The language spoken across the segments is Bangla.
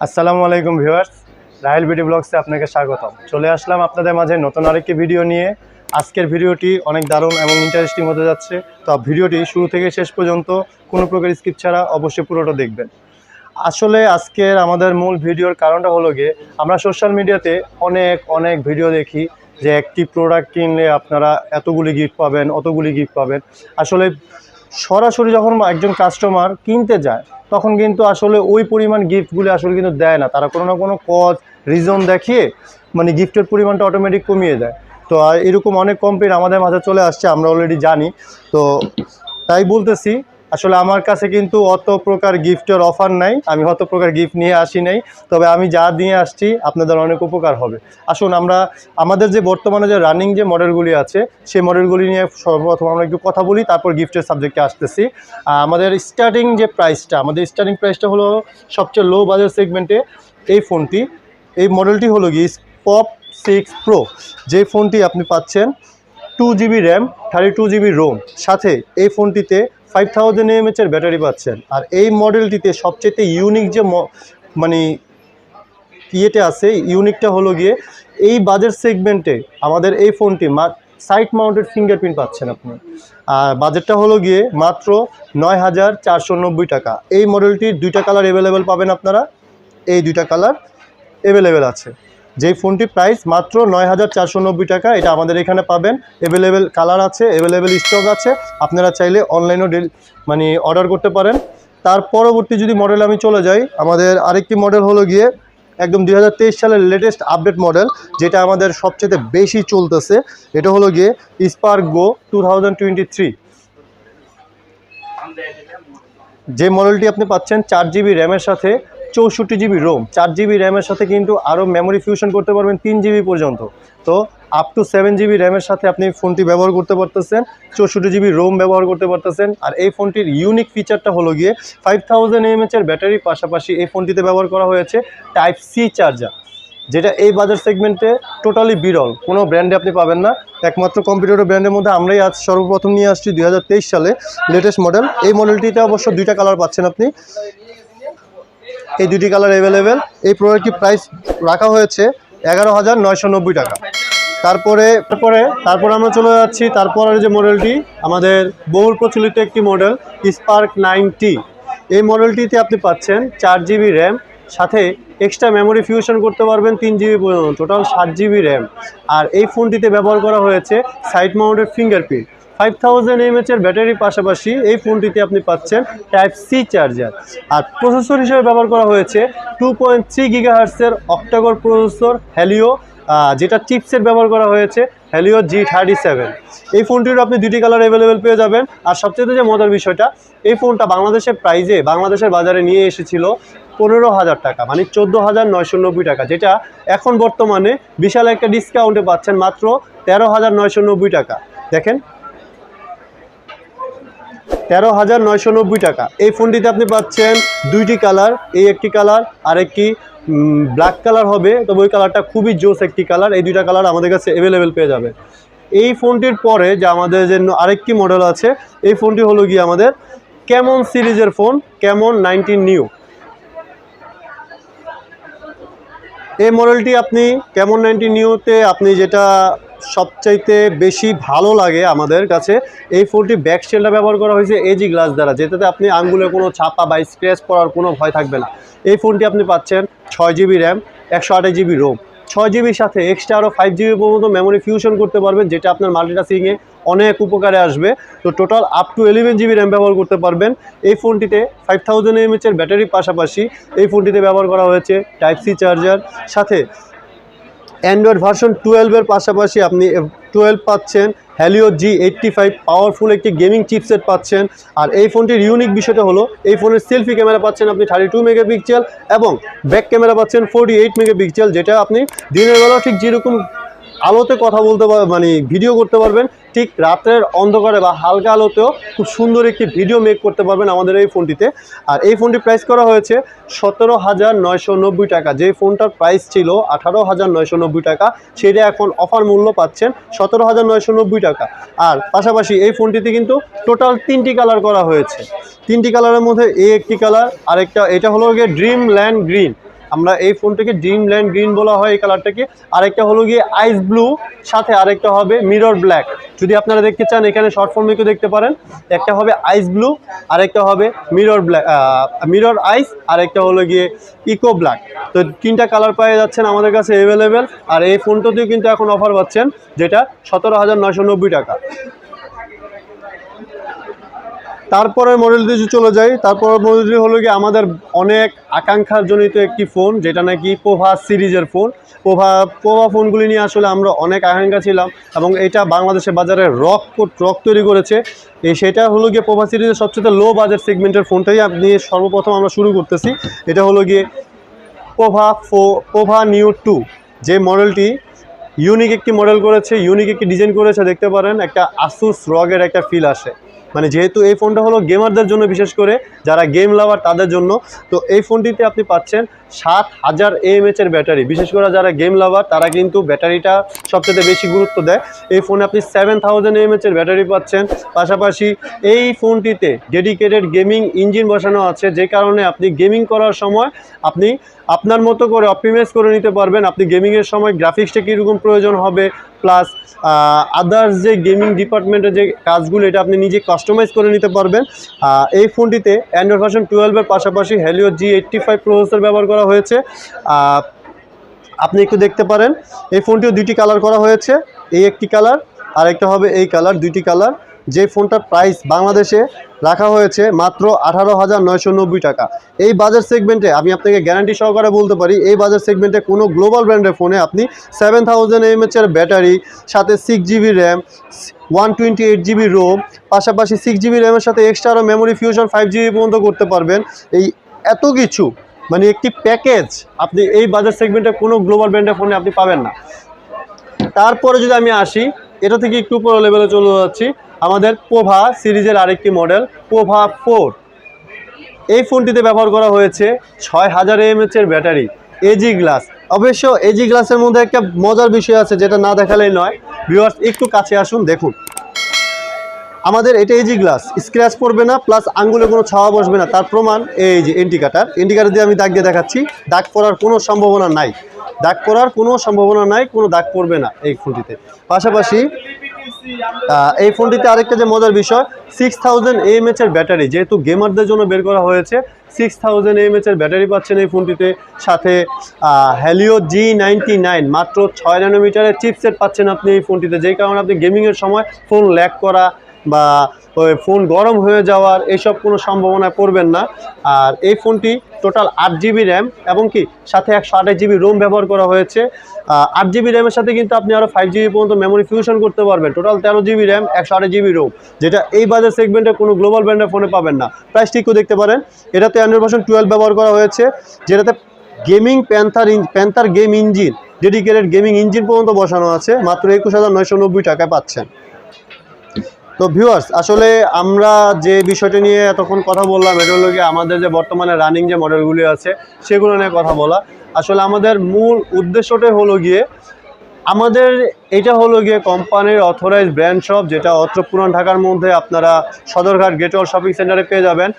আসসালামু আলাইকুম ভিউয়ার্স, রাহেল বিডি ব্লগসে আপনাকে স্বাগতম। চলে আসলাম আপনাদের মাঝে নতুন আরেকটি ভিডিও নিয়ে। আজকের ভিডিওটি অনেক দারুণ এবং ইন্টারেস্টিং হতে যাচ্ছে। তো ভিডিওটি শুরু থেকে শেষ পর্যন্ত কোনো প্রকার স্কিপ ছাড়া অবশ্যই পুরোটা দেখবেন। আসলে আজকের আমাদের মূল ভিডিওর কারণটা হলো গিয়ে, আমরা সোশ্যাল মিডিয়াতে অনেক অনেক ভিডিও দেখি যে একটি প্রোডাক্ট কিনলে আপনারা এতগুলি গিফট পাবেন, অতগুলি গিফট পাবেন। আসলে সরাসরি যখন একজন কাস্টমার কিনতে যায় তখন কিন্তু আসলে ওই পরিমাণ গিফটগুলি আসলে কিন্তু দেয় না। তারা কোনো না কোনো কজ রিজন দেখিয়ে মানে গিফটের পরিমাণটা অটোমেটিক কমিয়ে দেয়। তো এরকম অনেক কমপ্লেন আমাদের মাঝে চলে আসছে, আমরা অলরেডি জানি। তো তাই বলতেছি আসলে আমার কাছে কিন্তু অত প্রকার গিফটের অফার নাই। আমি অত প্রকার গিফট নিয়ে আসি নাই। তবে আমি যা দিয়ে আসছি, আপনাদের অনেক উপকার হবে। আসুন, আমরা, আমাদের যে বর্তমানে যে রানিং যে মডেলগুলি আছে, সেই মডেলগুলি নিয়ে সর্বপ্রথম আমরা একটু কথা বলি, তারপর গিফটের সাবজেক্টে আসতেছি। আমাদের স্টার্টিং যে প্রাইসটা আমাদের স্টার্টিং প্রাইসটা হলো সবচেয়ে লো বাজার সেগমেন্টে এই ফোনটি এই মডেলটি হলো গিয়ে পপ সিক্স প্রো যে ফোনটি আপনি পাচ্ছেন two GB RAM thirty two GB ROM সাথে এই ফোনটিতে ফাইভ থাউজেন্ড এমএচের ব্যাটারি পাচ্ছেন। আর এই মডেলটিতে সবচেয়ে ইউনিক যে মানে ইয়েতে আছে ইউনিকটা হলো গিয়ে এই বাজেট সেগমেন্টে আমাদের এই ফোনটি সাইড মাউন্টেড ফিঙ্গারপ্রিন্ট পাচ্ছেন আপনি। আর বাজেটটা হলো গিয়ে মাত্র নয় হাজার চারশো নব্বই টাকা। এই মডেলটির দুইটা কালার অ্যাভেলেবেল পাবেন আপনারা। এই দুইটা কালার অ্যাভেলেবেল আছে। যেই ফোনটি প্রাইস মাত্র নয় হাজার চারশো নব্বই টাকা, এটা আমাদের এখানে পাবেন। অ্যাভেলেবেল কালার আছে অ্যাভেলেবেল স্টক আছে। আপনারা চাইলে অনলাইনেও ডেল মানে অর্ডার করতে পারেন। তার পরবর্তী যদি মডেল আমি চলে যাই, আমাদের আরেকটি মডেল হলো গিয়ে একদম দু হাজার তেইশ সালের লেটেস্ট আপডেট মডেল যেটা আমাদের সবচেয়ে বেশি চলতেছে। এটা হলো গিয়ে স্পার্ক গো টু যে মডেলটি আপনি পাচ্ছেন, চার জিবি র্যামের সাথে চৌষট্টি জিবি রোম চার জিবি র্যামের সাথে কিন্তু আরও মেমোরি ফিউশন করতে পারবেন তিন জিবি পর্যন্ত। তো আপ টু সেভেন জিবি র্যামের সাথে আপনি ফোনটি ব্যবহার করতে পারতেছেন, চৌষট্টি জিবি রোম ব্যবহার করতে পারতেছেন, আর এই ফোনটির ইউনিক ফিচারটা হলো গিয়ে ফাইভ থাউজেন্ড এমএচের ব্যাটারির পাশাপাশি এই ফোনটিতে ব্যবহার করা হয়েছে টাইপ সি চার্জার যেটা এই বাজার সেগমেন্টে টোটালি বিরল, কোনো ব্র্যান্ডে আপনি পাবেন না। একমাত্র কম্পিউটার ব্র্যান্ডের মধ্যে আমরাই আজ সর্বপ্রথম নিয়ে আসছি দু হাজার তেইশ সালে লেটেস্ট মডেল এই মডেলটিতে অবশ্য দুইটা কালার পাচ্ছেন আপনি। এই দুটি কালার অ্যাভেলেবেল এই প্রোডাক্টটির প্রাইস রাখা হয়েছে এগারো হাজার নয়শো নব্বই টাকা। তারপরে তারপরে তারপরে আমরা চলে যাচ্ছি, তারপরের যে মডেলটি আমাদের বহুল প্রচলিত একটি মডেল স্পার্ক নাইনটি। এই মডেলটিতে আপনি পাচ্ছেন চার জিবি র্যাম সাথে এক্সট্রা মেমোরি ফিউশন করতে পারবেন তিন জিবি পর্যন্ত টোটাল সাত জিবি র্যাম আর এই ফোনটিতে ব্যবহার করা হয়েছে side mounted fingerprint five thousand এমএচের ব্যাটারির পাশাপাশি এই ফোনটিতে আপনি পাচ্ছেন টাইপ সি চার্জার আর প্রসেসর হিসেবে ব্যবহার করা হয়েছে টু পয়েন্ট থ্রি গিগাহার্সের অক্টাগর প্রসেসর হ্যালিও যেটা চিপসেট ব্যবহার করা হয়েছে হ্যালিও জি থার্টি সেভেন এই ফোনটির আপনি দুটি কালার অ্যাভেলেবেল পেয়ে যাবেন। আর সবচেয়ে যে মজার বিষয়টা, এই ফোনটা বাংলাদেশের প্রাইজে বাংলাদেশের বাজারে নিয়ে এসেছিল পনেরো হাজার টাকা মানে চোদ্দ হাজার নয়শো নব্বই টাকা, যেটা এখন বর্তমানে বিশাল একটা ডিসকাউন্টে পাচ্ছেন মাত্র তেরো হাজার নয়শো নব্বই টাকা। দেখেন তেরো হাজার নয়শো নব্বই টাকা। এই ফোনটিতে আপনি পাচ্ছেন দুইটি কালার, এই একটি কালার, আর একটি ব্ল্যাক কালার হবে, তবে ওই কালারটা খুবই জোস একটি কালার, এই দুইটা কালার আমাদের কাছে অ্যাভেলেবেল পেয়ে যাবে। এই ফোনটির পরে যে আমাদের যে আরেকটি মডেল আছে, এই ফোনটি হলো গিয়ে আমাদের ক্যামন সিরিজের ফোন ক্যামন নাইনটিন নিউ এই মডেলটি আপনি কেমন নাইনটি নিউতে আপনি যেটা সবচাইতে বেশি ভালো লাগে আমাদের কাছে, এই ফোনটি ব্যাক শেলটা ব্যবহার করা হয়েছে এজি গ্লাস দ্বারা, যেটাতে আপনি আঙ্গুলে কোনো ছাপা বা স্ক্র্যাচ পড়ার কোনো ভয় থাকবে না। এই ফোনটি আপনি পাচ্ছেন ছয় জিবি র্যাম একশো আঠাশ জিবি রোম ছয় জিবির সাথে এক্সট্রা আরও ফাইভ জিবি পর্যন্ত মেমোরি ফিউশন করতে পারবেন, যেটা আপনার মাল্টিটাস্কিংয়ে অনেক উপকারে আসবে। তো total up to eleven GB RAM ব্যবহার করতে পারবেন। এই ফোনটিতে ফাইভ থাউজেন্ড এমএচের ব্যাটারির পাশাপাশি এই ফোনটিতে ব্যবহার করা হয়েছে টাইপ সি চার্জার সাথে অ্যান্ড্রয়েড ভার্সন টুয়েলভের পাশাপাশি আপনি টুয়েলভ পাচ্ছেন Helio G eighty five powerful একটি গেমিং চিপসেট পাচ্ছেন। আর এই ফোনটির ইউনিক বিষয়টা হলো, এই ফোনের সেলফি ক্যামেরা পাচ্ছেন আপনি থার্টি টু মেগাপিক্সেল এবং ব্যাক ক্যামেরা পাচ্ছেন ফোর্টি এইট মেগাপিক্সেল যেটা আপনি দিনের বেলা ঠিক যেরকম আলোতে কথা বলতে পার মানে ভিডিও করতে পারবেন। ঠিক রাত্রের অন্ধকারে বা হালকা আলোতেও খুব সুন্দর একটি ভিডিও মেক করতে পারবেন আমাদের এই ফোনটিতে। আর এই ফোনটি প্রাইস করা হয়েছে সতেরো হাজার নয়শো নব্বই টাকা। যে ফোনটার প্রাইস ছিল আঠারো হাজার নয়শো নব্বই টাকা সেটা এখন অফার মূল্য পাচ্ছেন সতেরো হাজার নয়শো নব্বই টাকা। আর পাশাপাশি এই ফোনটিতে কিন্তু টোটাল তিনটি কালার করা হয়েছে। তিনটি কালারের মধ্যে এই একটি কালার আরেকটা এটা হলো গিয়ে ড্রিম ল্যান্ড গ্রিন আমরা এই ফোনটাকে ড্রিম ল্যান্ড গ্রিন বলা হয় এই কালারটাকে। আরেকটা হলো গিয়ে আইস ব্লু সাথে আরেকটা হবে মিরর ব্ল্যাক যদি আপনারা দেখতে চান, এখানে শর্ট ফর্মে দেখতে পারেন। একটা হবে আইস ব্লু আরেকটা হবে মিরর ব্ল্যাক মিরর আইস আরেকটা হলো গিয়ে ইকো ব্ল্যাক তো তিনটা কালার পেয়ে যাচ্ছেন আমাদের কাছে অ্যাভেলেবেল আর এই ফোনটাতেও কিন্তু এখন অফার পাচ্ছেন, যেটা সতেরো হাজার নয়শো নব্বই টাকা। তারপরের মডেলটি চলে যাই তারপরের মডেলটি হলো কি আমাদের অনেক আকাঙ্ক্ষাজনিত একটি ফোন যেটা নাকি পোভা সিরিজের ফোন পোভা পোভা ফোনগুলি নিয়ে আসলে আমরা অনেক আকাঙ্ক্ষা ছিলাম এবং এটা বাংলাদেশের বাজারে রক রক তৈরি করেছে। এই সেটা হলো গিয়ে পোভা সিরিজের সবচেয়ে লো বাজেট সেগমেন্টের ফোনটাই আপনি সর্বপ্রথম আমরা শুরু করতেছি। এটা হলো গিয়ে পোভা ফো পোভা নিউ টু যে মডেলটি ইউনিক একটি মডেল করেছে ইউনিক একটি ডিজাইন করেছে, দেখতে পারেন, একটা আসুস রগের একটা ফিল আসে। মানে যেহেতু এই ফোনটা হলো গেমারদের জন্য বিশেষ করে, যারা গেম লাভার তাদের জন্য। তো এই ফোনটিতে আপনি পাচ্ছেন সাত হাজার এমএচ এর ব্যাটারি। বিশেষ করে যারা গেম লাভার তারা কিন্তু ব্যাটারিটা সবচেয়ে বেশি গুরুত্ব দেয়। এই ফোনে আপনি সেভেন থাউজেন্ড এমএচ এর ব্যাটারি পাচ্ছেন। পাশাপাশি এই ফোনটিতে ডেডিকেটেড গেমিং ইঞ্জিন বসানো আছে, যে কারণে আপনি গেমিং করার সময় আপনি আপনার মতো করে অপটিমাইজ করে নিতে পারবেন। আপনি গেমিংয়ের সময় গ্রাফিক্সটা কীরকম প্রয়োজন হবে প্লাস আদার্স যে গেমিং ডিপার্টমেন্টের যে কাজগুলো, এটা আপনি নিজে কাস্টমাইজ করে নিতে পারবেন। এই ফোনটিতে অ্যান্ড্রয়েড ভার্সন টুয়েলভের পাশাপাশি Helio G eighty five processor ব্যবহার করা হয়েছে। আপনি একটু দেখতে পারেন। এই ফোনটিও দুইটি কালার করা হয়েছে। এই একটি কালার আর একটা হবে এই কালার দুইটি কালার যে ফোনটার প্রাইস বাংলাদেশে রাখা হয়েছে মাত্র আঠারো হাজার নয়শো নব্বই টাকা। এই বাজার সেগমেন্টে আমি আপনাকে গ্যারান্টি সহকারে বলতে পারি, এই বাজার সেগমেন্টে কোনো গ্লোবাল ব্র্যান্ডের ফোনে আপনি সেভেন থাউজেন্ড এমএচের ব্যাটারি সাথে six GB RAM one twenty eight GB ROM পাশাপাশি সিক্স জিবি র্যামের সাথে এক্সট্রা আরও মেমোরি ফিউশন ফাইভ জিবি পর্যন্ত করতে পারবেন। এই এত কিছু মানে একটি প্যাকেজ আপনি এই বাজার সেগমেন্টে কোনো গ্লোবাল ব্র্যান্ডের ফোনে আপনি পাবেন না। তারপরে যদি আমি আসি, এটা থেকে একটু উপর লেভেলে চলে যাচ্ছি। আমাদের পোভা সিরিজের আরেকটি মডেল পোভা ফোর এই ফোনটিতে ব্যবহার করা হয়েছে ছয় হাজার এমএচ এর ব্যাটারি এজি গ্লাস অবশ্য এজি গ্লাসের মধ্যে একটা মজার বিষয় আছে, যেটা না দেখালেই নয়। ভিউয়ার্স একটু কাছে আসুন, দেখুন। আমাদের এটা এজি গ্লাস স্ক্র্যাচ পড়বে না প্লাস আঙ্গুলে কোনো ছাওয়া বসবে না। তার প্রমাণ এই যে ইন্ডিকেটার ইন্ডিকেটার দিয়ে আমি দাগ দিয়ে দেখাচ্ছি। দাগ পড়ার কোনো সম্ভাবনা নাই। দাগ পড়ার কোনো সম্ভাবনা নাই, কোনো দাগ পড়বে না এই ফোনটিতে। পাশাপাশি এই ফোনটিতে আরেকটা যে মজার বিষয় সিক্স থাউজেন্ড এর ব্যাটারি, যেহেতু গেমারদের জন্য বের করা হয়েছে সিক্স থাউজেন্ড এর ব্যাটারি পাচ্ছেন এই ফোনটিতে। সাথে হ্যালিও জি নাইন মাত্র ছয় ন্যানোমিটারের চিপসেট পাচ্ছেন আপনি এই ফোনটিতে। যেই কারণে আপনি গেমিংয়ের সময় ফোন ল্যাক করা বা ফোন গরম হয়ে যাওয়ার এইসব কোনো সম্ভাবনায় পড়বেন না। আর এই ফোনটি টোটাল আট জিবি র্যাম এবং কি সাথে একশো আঠাশ জিবি রোম ব্যবহার করা হয়েছে। আট জিবি র্যামের সাথে কিন্তু আপনি আরও ফাইভ জিবি পর্যন্ত মেমোরি ফিউশন করতে পারবেন। টোটাল তেরো জিবি র্যাম, একশো আঠাশ জিবি রোম, যেটা এই বাজার সেগমেন্টে কোনো গ্লোবাল ব্র্যান্ডের ফোনে পাবেন না। প্রাইস ঠিকও দেখতে পারেন। এটাতে অ্যান্ড্রয়েড ভার্সন টুয়েলভ ব্যবহার করা হয়েছে, যেটাতে gaming panther panther game engine dedicated gaming engine পর্যন্ত বসানো আছে। মাত্র একুশ হাজার নয়শো নব্বই টাকায় পাচ্ছেন। তো ভিউয়ার্স আসলে আমরা যে বিষয়টি নিয়ে এতক্ষণ কথা বললাম, এটা হলো গিয়ে আমাদের যে বর্তমানে রানিং যে মডেলগুলি আছে, সেগুলো নিয়ে কথা বলা। আসলে আমাদের মূল উদ্দেশ্যটাই হলো গিয়ে, আমাদের এটা হলো গিয়ে কোম্পানির অথরাইজ ব্র্যান্ড শপ যেটা অত্র পুরান ঢাকার মধ্যে আপনারা সদরঘাট গেটওয়াল শপিং সেন্টারে পেয়ে যাবেন।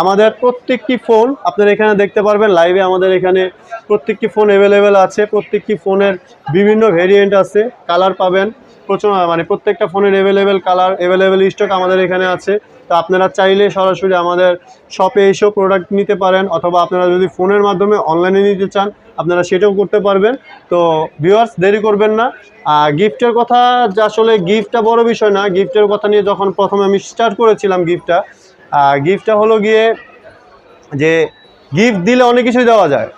আমাদের প্রত্যেকটি ফোন আপনারা এখানে দেখতে পারবেন লাইভে আমাদের এখানে প্রত্যেকটি ফোন অ্যাভেলেবেল আছে, প্রত্যেকটি ফোনের বিভিন্ন ভেরিয়েন্ট আছে কালার পাবেন। প্রচুর মানে প্রত্যেকটা ফোনের অ্যাভেলেবেল কালার অ্যাভেলেবেল স্টক আমাদের এখানে আছে। তো আপনারা চাইলে সরাসরি আমাদের শপে এসেও প্রোডাক্ট নিতে পারেন, অথবা আপনারা যদি ফোনের মাধ্যমে অনলাইনে নিতে চান, আপনারা সেটাও করতে পারবেন। তো ভিউয়ার্স দেরি করবেন না গিফটের কথা আসলে গিফটটা বড় বিষয় না গিফটের কথা নিয়ে যখন প্রথমে আমি স্টার্ট করেছিলাম গিফটটা গিফটটা হলো গিয়ে যে গিফট দিলে অনেক কিছুই দেওয়া যায়।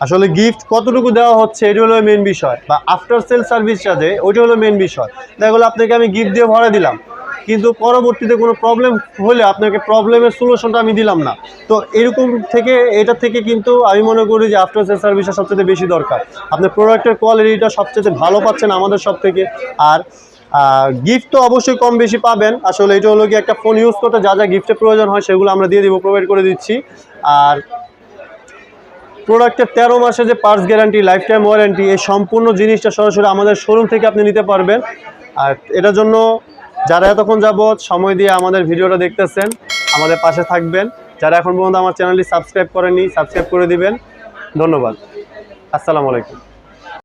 আসলে গিফট কতটুকু দেওয়া হচ্ছে, এটা হলো মেন বিষয়। বা আফটার সেল সার্ভিসটা যে, ওইটা হলো মেন বিষয়। দেখা গেলো আপনাকে আমি গিফট দিয়ে ভরে দিলাম। কিন্তু পরবর্তীতে কোনো প্রবলেম হলে আপনাকে প্রবলেমের সলিউশনটা আমি দিলাম না। তো এরকম থেকে, এটা থেকে কিন্তু আমি মনে করি যে আফটার সেল সার্ভিসটা সবচেয়ে বেশি দরকার। আপনার প্রোডাক্টের কোয়ালিটিটা সবচেয়ে ভালো পাচ্ছেন আমাদের সব থেকে। আর গিফট তো অবশ্যই কম বেশি পাবেন। আসলে এটা হলো কি একটা ফোন ইউজ করতে যা যা গিফটের প্রয়োজন হয় সেগুলো আমরা দিয়ে দিব প্রোভাইড করে দিচ্ছি। আর প্রোডাক্টের তেরো মাসে যে parts guarantee life time warranty এই সম্পূর্ণ জিনিসটা সরাসরি আমাদের শোরুম থেকে আপনি নিতে পারবেন। আর এটার জন্য যারা এতক্ষণ যাবৎ সময় দিয়ে আমাদের ভিডিওটা দেখতেছেন, আমাদের পাশে থাকবেন। যারা এখন পর্যন্ত আমার চ্যানেলটি সাবস্ক্রাইব করেনি সাবস্ক্রাইব করে দিবেন। ধন্যবাদ। আসসালামু আলাইকুম।